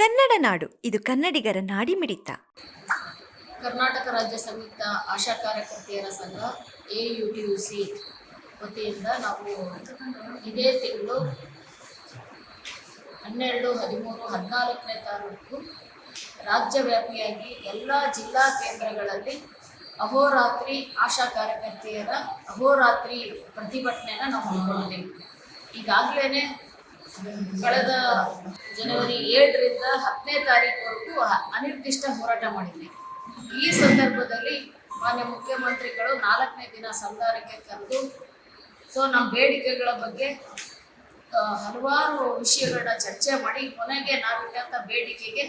ಕನ್ನಡ ನಾಡು. ಇದು ಕನ್ನಡಿಗರ ನಾಡಿ ಮಿಡಿತ ಕರ್ನಾಟಕ ರಾಜ್ಯ ಸಂಯುಕ್ತ ಆಶಾ ಕಾರ್ಯಕರ್ತೆಯರ ಸಂಘ, A U T U C ವತಿಯಿಂದ ನಾವು ಇದೇ ತಿಂಗಳು ಹನ್ನೆರಡು, ಹದಿಮೂರು, ಹದಿನಾಲ್ಕನೇ ತಾರೀಕು ರಾಜ್ಯವ್ಯಾಪಿಯಾಗಿ ಎಲ್ಲ ಜಿಲ್ಲಾ ಕೇಂದ್ರಗಳಲ್ಲಿ ಅಹೋರಾತ್ರಿ ಆಶಾ ಕಾರ್ಯಕರ್ತೆಯರ ಅಹೋರಾತ್ರಿ ಪ್ರತಿಭಟನೆಯನ್ನು ನಾವು ಹಮ್ಮಿಕೊಂಡಿದ್ದೀವಿ. ಈಗಾಗಲೇ ಕಳೆದ ಜನವರಿ ಏಳರಿಂದ ಹತ್ತನೇ ತಾರೀಕುವರೆಗೂ ಅನಿರ್ದಿಷ್ಟ ಹೋರಾಟ ಮಾಡಿದ್ವಿ ಈ ಸಂದರ್ಭದಲ್ಲಿ ಮಾನ್ಯ ಮುಖ್ಯಮಂತ್ರಿಗಳು ನಾಲ್ಕನೇ ದಿನ ಸಂಧಾನಕ್ಕೆ ಕರೆದು, ಸೊ ನಮ್ಮ ಬೇಡಿಕೆಗಳ ಬಗ್ಗೆ ಹಲವಾರು ವಿಷಯಗಳನ್ನ ಚರ್ಚೆ ಮಾಡಿ, ಕೊನೆಗೆ ನಾವಿಟ್ಟಂಥ ಬೇಡಿಕೆಗೆ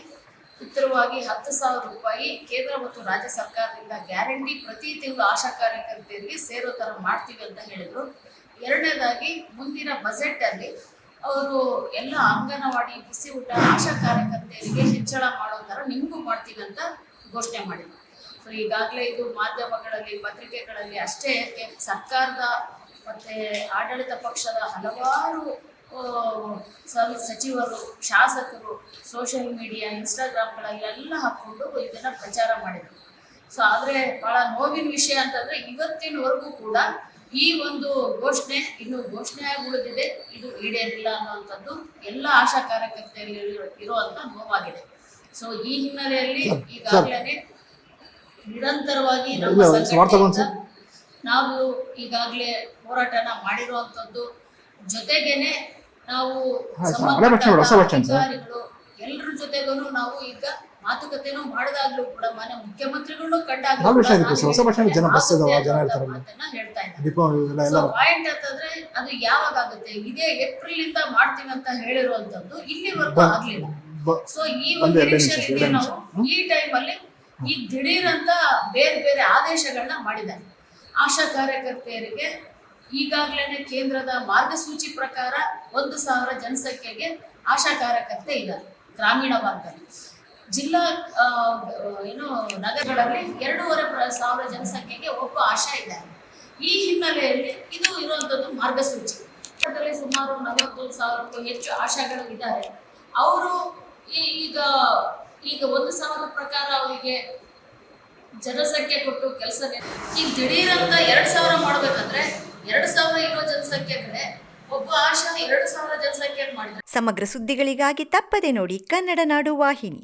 ಉತ್ತರವಾಗಿ ಹತ್ತು ಸಾವಿರ ರೂಪಾಯಿ ಕೇಂದ್ರ ಮತ್ತು ರಾಜ್ಯ ಸರ್ಕಾರದಿಂದ ಗ್ಯಾರಂಟಿ ಪ್ರತಿ ತಿಂಗಳು ಆಶಾ ಕಾರ್ಯಕರ್ತೆಯರಿಗೆ ಸೇರೋ ಥರ ಮಾಡ್ತೀವಿ ಅಂತ ಹೇಳಿದರು. ಎರಡನೇದಾಗಿ ಮುಂದಿನ ಬಜೆಟಲ್ಲಿ ಅವರು ಎಲ್ಲ ಅಂಗನವಾಡಿ ಬಿಸಿ ಊಟ, ಆಶಾ ಕಾರ್ಯಕರ್ತೆಯರಿಗೆ ಹೆಚ್ಚಳ ಮಾಡೋ ಥರ ನಿಮಗೂ ಮಾಡ್ತೀವಿ ಅಂತ ಘೋಷಣೆ ಮಾಡಿದ್ರು. ಸೊ ಈಗಾಗಲೇ ಇದು ಮಾಧ್ಯಮಗಳಲ್ಲಿ, ಪತ್ರಿಕೆಗಳಲ್ಲಿ ಅಷ್ಟೇ ಸರ್ಕಾರದ ಮತ್ತೆ ಆಡಳಿತ ಪಕ್ಷದ ಹಲವಾರು ಸಚಿವರು, ಶಾಸಕರು ಸೋಷಿಯಲ್ ಮೀಡಿಯಾ ಇನ್ಸ್ಟಾಗ್ರಾಮ್ಗಳಲ್ಲೆಲ್ಲ ಹಾಕ್ಕೊಂಡು ಇದನ್ನ ಪ್ರಚಾರ ಮಾಡಿದರು. ಸೊ ಆದರೆ ಬಹಳ ನೋವಿನ ವಿಷಯ ಅಂತಂದ್ರೆ ಇವತ್ತಿನವರೆಗೂ ಕೂಡ ಈ ಒಂದು ಘೋಷಣೆ ಇನ್ನು ಘೋಷಣೆಯಾಗಿ ಉಳಿದಿದೆ ಇದು ಈಡೇರಿಲ್ಲ ಅನ್ನುವಂಥದ್ದು ಎಲ್ಲ ಆಶಾ ಕಾರ್ಯಕರ್ತೆಯಲ್ಲಿ ಇರುವಂತ ನೋವಾಗಿದೆ. ಸೊ ಈ ಹಿನ್ನೆಲೆಯಲ್ಲಿ ಈಗಾಗಲೇ ನಿರಂತರವಾಗಿ ನಮ್ಮ ಸಂಘಟನೆಯಿಂದ ನಾವು ಈಗಾಗಲೇ ಹೋರಾಟನ ಮಾಡಿರುವಂತದ್ದು ಜೊತೆಗೇನೆ ನಾವು ಸಂಬಂಧಪಟ್ಟ. ಅಧಿಕಾರಿಗಳು ಎಲ್ಲರ ಜೊತೆಗೂ ನಾವು ಈಗ ಮಾತುಕತೆನೂ ಮಾಡಿದಾಗ್ಲೂ ಕೂಡ ಮನೆ ಮುಖ್ಯಮಂತ್ರಿಗಳು ಕಂಡಾಗ ಆಗಿತ್ತು ಸರ್, ಹೊಸ ಜನ ಬಸ್ ಇದಾವ, ಜನ ಇರ್ತಾರಲ್ಲ. ಹೇಳ್ತಾ ಇದ್ದಾರೆ. ದೀಪಾವಳಿ ಎಲ್ಲ ಎಲ್ಲ ಪಾಯಿಂಟ್ ಅಂತಂದ್ರೆ ಅದು ಯಾವಾಗ ಆಗುತ್ತೆ ಇದೇ ಏಪ್ರಿಲ್ ಇಂದ ಮಾಡ್ತೀವಿ ಅಂತ ಹೇಳಿರುವಂತದ್ದು ಇಲ್ಲಿವರೆಗೂ ಆಗ್ಲಿಲ್ಲ. ಬ- ಸೊ ಈ ಒಂದು ಒಂದು ಎರಡು ನಿಮಿಷ, ನಿರೀಕ್ಷೆಯಲ್ಲಿ ಎರಡು ನಿಮಿಷ. ನಾವು ಈ ದಿಢೀರ್ ಅಂತ ಬೇರೆ ಬೇರೆ ಆದೇಶಗಳನ್ನ ಮಾಡಿದ್ದಾರೆ. ಆಶಾ ಕಾರ್ಯಕರ್ತೆಯರಿಗೆ ಈಗಾಗಲೇ ಕೇಂದ್ರದ ಮಾರ್ಗಸೂಚಿ ಪ್ರಕಾರ ಒಂದು ಸಾವಿರ ಜನಸಂಖ್ಯೆಗೆ ಆಶಾ ಕಾರ್ಯಕರ್ತೆ ಇದ್ದಾರೆ ಗ್ರಾಮೀಣ ಭಾಗದಲ್ಲಿ ಜಿಲ್ಲಾ ಏನು ನಗರಗಳಲ್ಲಿ ಎರಡೂವರೆ ಸಾವಿರ ಜನಸಂಖ್ಯೆಗೆ ಒಬ್ಬ ಆಶಾ ಇದ್ದಾರೆ. ಈ ಹಿನ್ನೆಲೆಯಲ್ಲಿ ಇದು ಇರುವಂತದ್ದು ಮಾರ್ಗಸೂಚಿ. ಸುಮಾರು ನಲವತ್ತೊಂದು ಸಾವಿರಕ್ಕೂ ಹೆಚ್ಚು ಆಶಾಗಳು ಇದ್ದಾರೆ. ಅವರು ಈಗ ಈಗ ಒಂದು ಸಾವಿರದ ಪ್ರಕಾರ ಅವರಿಗೆ ಜನಸಂಖ್ಯೆ ಕೊಟ್ಟು ಕೆಲಸ ಈಗ ದಿಢೀರಂತ ಎರಡು ಸಾವಿರ ಮಾಡಬೇಕಂದ್ರೆ ಎರಡು ಸಾವಿರ ಇರೋ ಜನಸಂಖ್ಯೆ ಕಡೆ ಒಬ್ಬ ಆಶಾ ಎರಡು ಸಾವಿರ ಜನಸಂಖ್ಯೆ ಮಾಡಿದ್ರೆ ಸಮಗ್ರ ಸುದ್ದಿಗಳಿಗಾಗಿ ತಪ್ಪದೆ ನೋಡಿ ಕನ್ನಡ ನಾಡು ವಾಹಿನಿ.